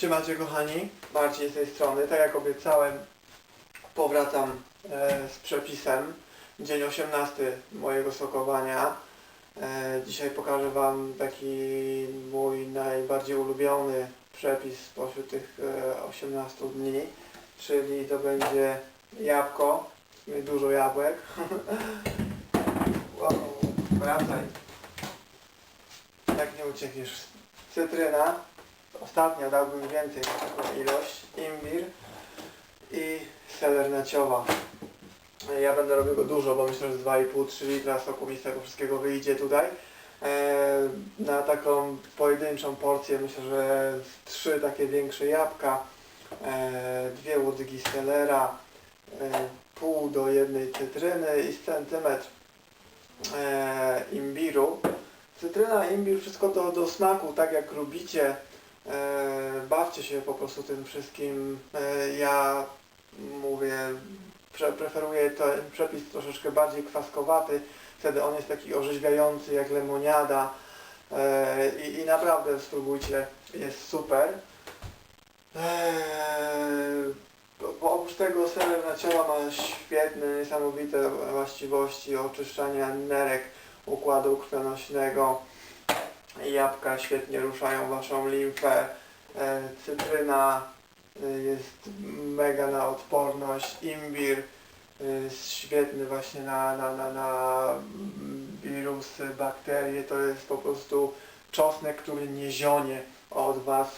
Siemacie kochani, Marcin z tej strony. Tak jak obiecałem, powracam e, z przepisem. Dzień 18 mojego sokowania. E, dzisiaj pokażę Wam taki mój najbardziej ulubiony przepis spośród tych e, 18 dni. Czyli to będzie jabłko, dużo jabłek. wow, wracaj. Tak nie uciekniesz. Cytryna, Ostatnio dałbym więcej taką ilość. Imbir i seler naciowa. Ja będę robił go dużo, bo myślę, że z 2,5-3 litra soku mi z tego wszystkiego wyjdzie tutaj. E, na taką pojedynczą porcję myślę, że trzy takie większe jabłka, e, dwie łodygi selera, e, pół do jednej cytryny i centymetr imbiru. Cytryna, imbir, wszystko to do smaku, tak jak lubicie. E, bawcie się po prostu tym wszystkim. E, ja mówię, prze, preferuję ten przepis troszeczkę bardziej kwaskowaty. Wtedy on jest taki orzeźwiający jak lemoniada. E, i, I naprawdę spróbujcie, jest super. Bo oprócz tego seler nacioła ma świetne, niesamowite właściwości oczyszczania nerek układu krwionośnego. Jabłka świetnie ruszają Waszą limfę. E, Cytryna e, jest mega na odporność. Imbir e, jest świetny właśnie na, na, na, na wirusy, bakterie. To jest po prostu czosnek, który nie zionie od Was.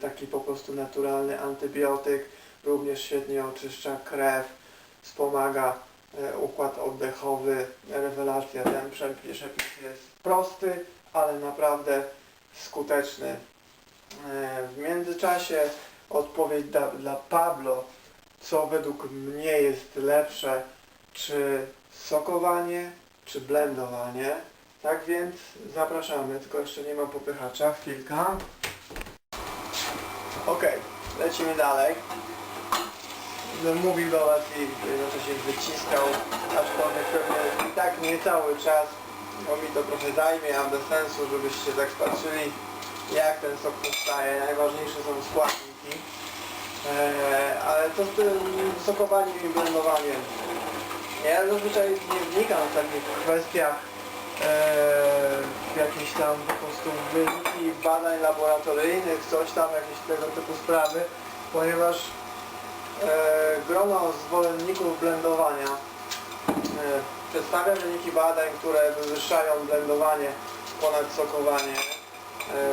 Taki po prostu naturalny antybiotyk. Również świetnie oczyszcza krew, wspomaga układ oddechowy. Rewelacja, ten przepis jest prosty, ale naprawdę skuteczny. E, W międzyczasie odpowiedź dla, dla Pablo, co według mnie jest lepsze, czy sokowanie, czy blendowanie. Tak więc zapraszamy, tylko jeszcze nie ma popychacza, chwilka. Ok, lecimy dalej. Będę mówił do Was i jednocześnie wyciskał, aczkolwiek pewnie i tak nie cały czas, bo mi to trochę zajmie, a bez sensu, żebyście tak patrzyli, jak ten sok powstaje. Najważniejsze są składniki. Eee, ale to z tym sokowaniem i blendowaniem. Ja zazwyczaj nie wnikam w takich kwestiach eee, w tam po prostu wyniki badań laboratoryjnych, coś tam, jakieś tego typu sprawy, ponieważ e, grono zwolenników blendowania e, przedstawia wyniki badań, które wywyższają blendowanie ponad sokowanie. E,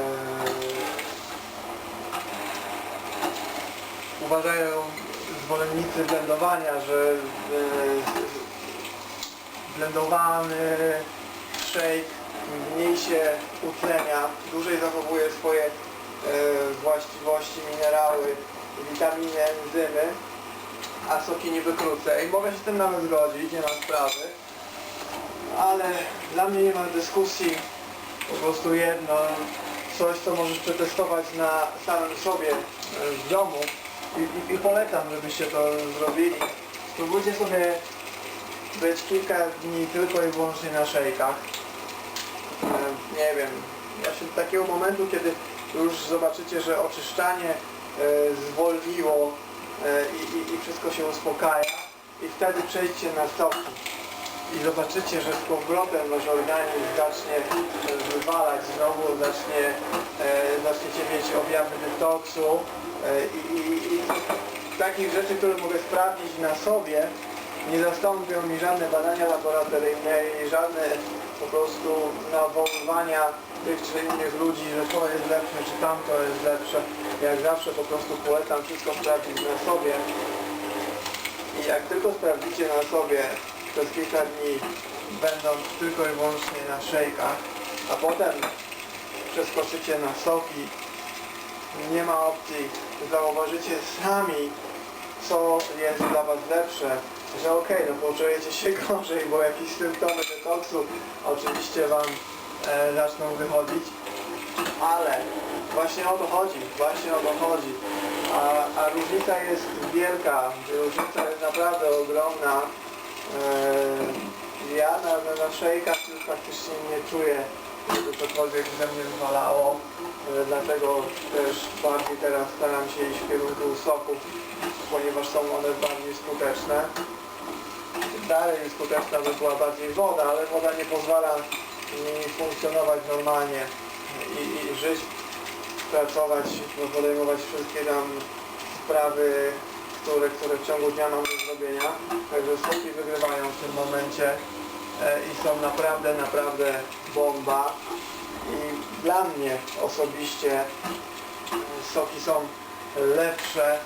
uważają zwolennicy blendowania, że e, blendowany shake mniej się utlenia, dłużej zachowuje swoje e, właściwości, minerały, witaminy, enzymy, a soki niby krócej. Mogę się z tym nawet zgodzić, nie ma sprawy. Ale dla mnie nie ma dyskusji, po prostu jedno, coś co możesz przetestować na samym sobie e, w domu i, i, i polecam, żebyście to zrobili. Spróbujcie sobie być kilka dni tylko i wyłącznie na szejkach. E, Nie wiem, właśnie do takiego momentu, kiedy już zobaczycie, że oczyszczanie e, zwolniło i, i, i wszystko się uspokaja i wtedy przejdźcie na soki i zobaczycie, że z powrotem wasz organizm zacznie wywalać znowu, zacznie, e, zaczniecie mieć objawy detoksu e, i, i, i takich rzeczy, które mogę sprawdzić na sobie, nie zastąpią mi żadne badania laboratoryjne i żadne po prostu nawoływania tych czy innych ludzi, że to jest lepsze, czy tamto jest lepsze. Jak zawsze po prostu polecam wszystko sprawdzić na sobie. I jak tylko sprawdzicie na sobie przez kilka dni, będąc tylko i wyłącznie na szejkach, a potem przeskoczycie na soki, nie ma opcji, zauważycie sami, co jest dla Was lepsze, że okej, no poczujecie się gorzej, bo jakieś symptomy detoksu oczywiście Wam e, zaczną wychodzić, ale właśnie o to chodzi, właśnie o to chodzi. A, a różnica jest wielka, różnica jest naprawdę ogromna. E, ja na, na, szejkach już praktycznie nie czuję żeby cokolwiek ze mnie wywalało. E, Dlatego też bardziej teraz staram się iść w kierunku soków, ponieważ są one bardziej skuteczne. Dalej skuteczna by była bardziej woda, ale woda nie pozwala mi funkcjonować normalnie i, i żyć, pracować, podejmować wszystkie tam sprawy, które, które w ciągu dnia mam do zrobienia. Także soki wygrywają w tym momencie e, i są naprawdę, naprawdę bomba. I dla mnie osobiście e, soki są lepsze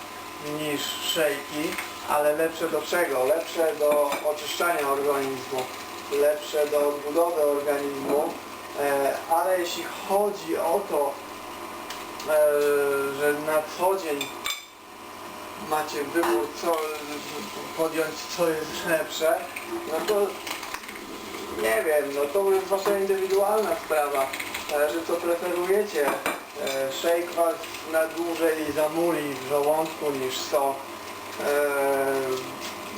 niż szejki, ale lepsze do czego? Lepsze do oczyszczania organizmu, lepsze do odbudowy organizmu, e, ale jeśli chodzi o to, że na co dzień macie wybór, co podjąć, co jest lepsze, no to nie wiem, no to jest wasza indywidualna sprawa. Zależy co preferujecie. E, Shake was na dłużej zamuli w żołądku niż sok. E,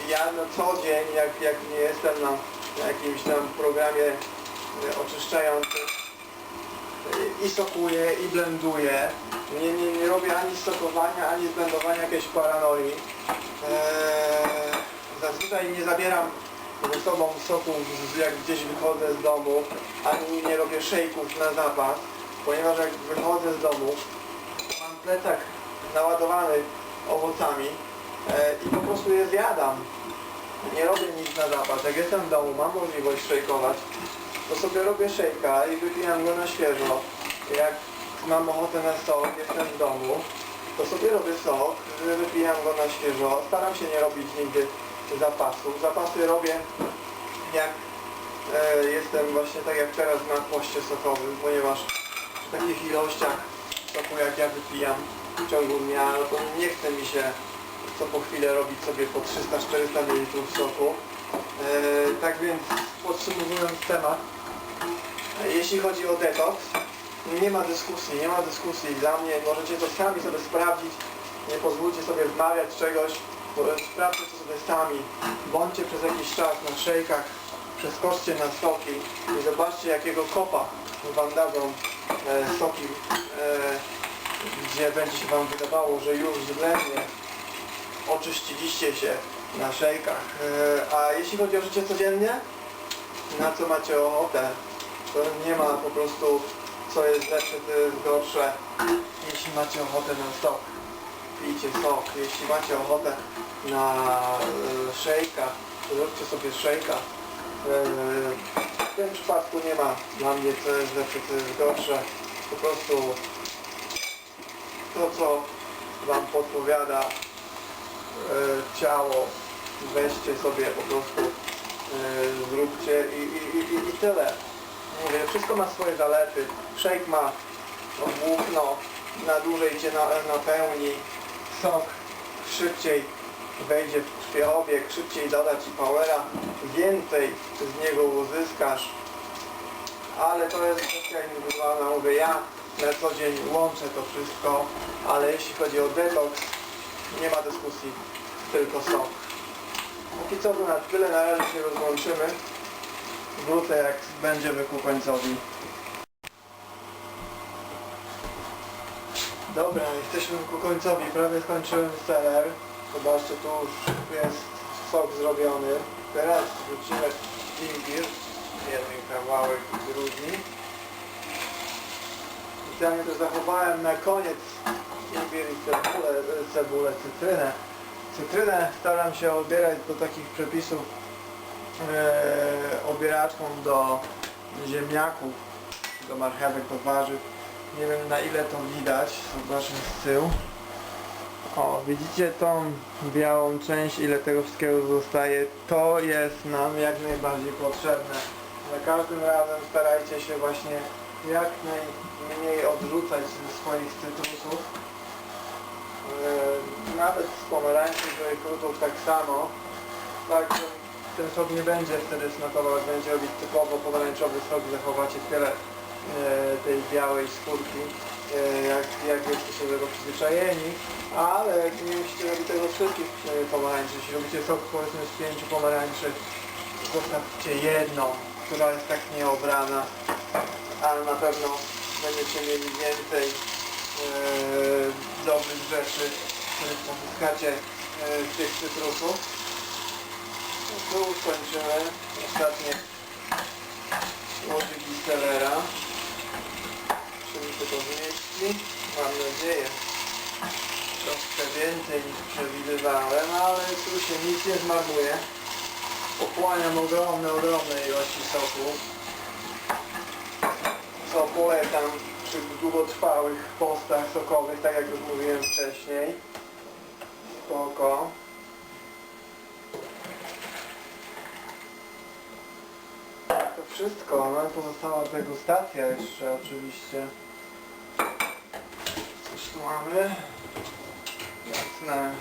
Ja na co dzień, jak, jak nie jestem na, na jakimś tam programie e, oczyszczającym, i sokuję, i blenduję. Nie, nie, nie robię ani sokowania, ani zblendowania jakiejś paranoi. Eee, zazwyczaj nie zabieram ze sobą soków, z- jak gdzieś wychodzę z domu, ani nie robię szejków na zapas, ponieważ jak wychodzę z domu, mam plecak naładowany owocami e, i po prostu je zjadam. Nie robię nic na zapas. Jak jestem w domu, mam możliwość szejkować, to sobie robię szejka i wypijam go na świeżo. Jak mam ochotę na sok, jestem w domu, to sobie robię sok, wypijam go na świeżo. Staram się nie robić nigdy zapasów. Zapasy robię jak e, jestem właśnie tak jak teraz na poście sokowym, ponieważ w takich ilościach soku jak ja wypijam w ciągu dnia, no to nie chce mi się co po chwilę robić sobie po 300-400 ml soku. E, tak więc podsumowując temat, jeśli chodzi o detoks, nie ma dyskusji, nie ma dyskusji. Dla mnie, możecie to sami sobie sprawdzić, nie pozwólcie sobie wmawiać czegoś, sprawdźcie to sobie sami, bądźcie przez jakiś czas na szejkach, przeskoczcie na soki i zobaczcie jakiego kopa wam dadzą e, soki, e, gdzie będzie się wam wydawało, że już względnie oczyściliście się na szejkach. E, A jeśli chodzi o życie codziennie, na co macie ochotę, to nie ma po prostu co jest lepsze, co jest gorsze. Jeśli macie ochotę na sok, pijcie sok. Jeśli macie ochotę na e, szejka, to zróbcie sobie szejka. E, w tym przypadku nie ma dla mnie co jest lepsze, co jest gorsze. Po prostu to, co Wam podpowiada e, ciało, weźcie sobie po prostu, e, zróbcie i, i, i, i tyle. Mówię, wszystko ma swoje zalety. Shake ma włókno, na dłużej cię na, napełni, sok szybciej wejdzie w krwiobieg, szybciej doda ci powera, więcej z niego uzyskasz. Ale to jest kwestia indywidualna, mówię, ja na co dzień łączę to wszystko, ale jeśli chodzi o detoks, nie ma dyskusji, tylko sok. Póki co to na tyle, na razie się rozłączymy. Wrócę jak będziemy ku końcowi. Dobra, jesteśmy ku końcowi, prawie skończyłem seller. Zobaczcie, tu już jest sok zrobiony. Teraz wrzucimy imbir, jeden kawałek drugi. Specjalnie też zachowałem na koniec imbir i cebulę, cebulę, cytrynę. Cytrynę staram się odbierać do takich przepisów e, obieraczką do ziemniaków, do marchewek, do warzyw. Nie wiem na ile to widać, zobaczmy z tyłu. O, widzicie tą białą część, ile tego wszystkiego zostaje? To jest nam jak najbardziej potrzebne. Za każdym razem starajcie się właśnie jak najmniej odrzucać ze swoich cytrusów. Yy, nawet z pomarańczy, grejpfrutów tak samo. Tak, ten sok nie będzie wtedy smakował, jak będzie robić typowo pomarańczowy sok, zachowacie tyle tej białej skórki, e, jak, jak jesteście do tego przyzwyczajeni, ale nie musicie robić tego wszystkich e, pomarańczy. Jeśli robicie sok powiedzmy z pięciu pomarańczy, zostawcie jedną, która jest tak nieobrana, ale na pewno będziecie mieli więcej e, dobrych rzeczy, których pozyskacie z tych cytrusów. Tu kończymy ostatnie łożyki selera. Czy to zmieści? Mam nadzieję. Troszkę więcej niż przewidywałem, ale tu się nic nie zmarnuje. Pochłaniam ogromne, ogromne ilości soku. Co polecam przy długotrwałych postach sokowych, tak jak już mówiłem wcześniej. Spoko. Wszystko, no pozostała degustacja jeszcze oczywiście. Coś tu mamy. Jasne.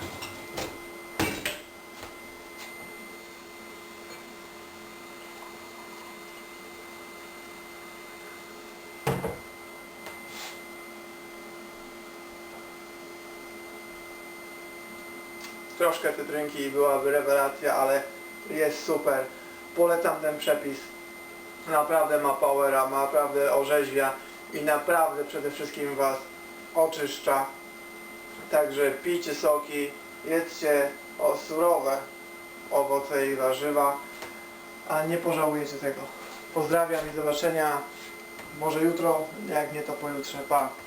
Troszkę cytrynki byłaby rewelacja, ale jest super. Polecam ten przepis. Naprawdę ma powera, naprawdę orzeźwia i naprawdę przede wszystkim Was oczyszcza. Także pijcie soki, jedzcie o surowe owoce i warzywa, a nie pożałujecie tego. Pozdrawiam i do zobaczenia może jutro, jak nie to pojutrze. Pa!